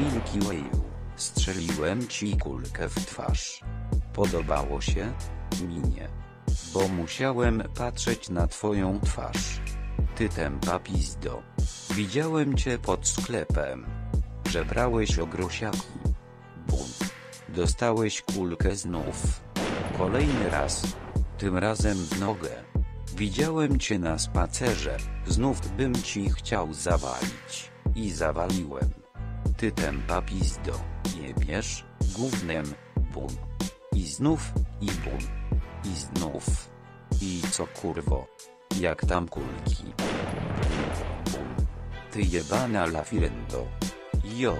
Milky Wayu, strzeliłem ci kulkę w twarz. Podobało się? Mi nie. Bo musiałem patrzeć na twoją twarz. Ty tempa pizdo. Widziałem cię pod sklepem. Żebrałeś ogrosiaki. Bum. Dostałeś kulkę znów. Kolejny raz. Tym razem w nogę. Widziałem cię na spacerze, znów bym ci chciał zawalić. I zawaliłem. Ty tempa pizdo, jebiesz, gównem, bum. I znów, i bum. I znów. I co kurwo? Jak tam kulki? Bum. Ty jebana lafirendo. Yo.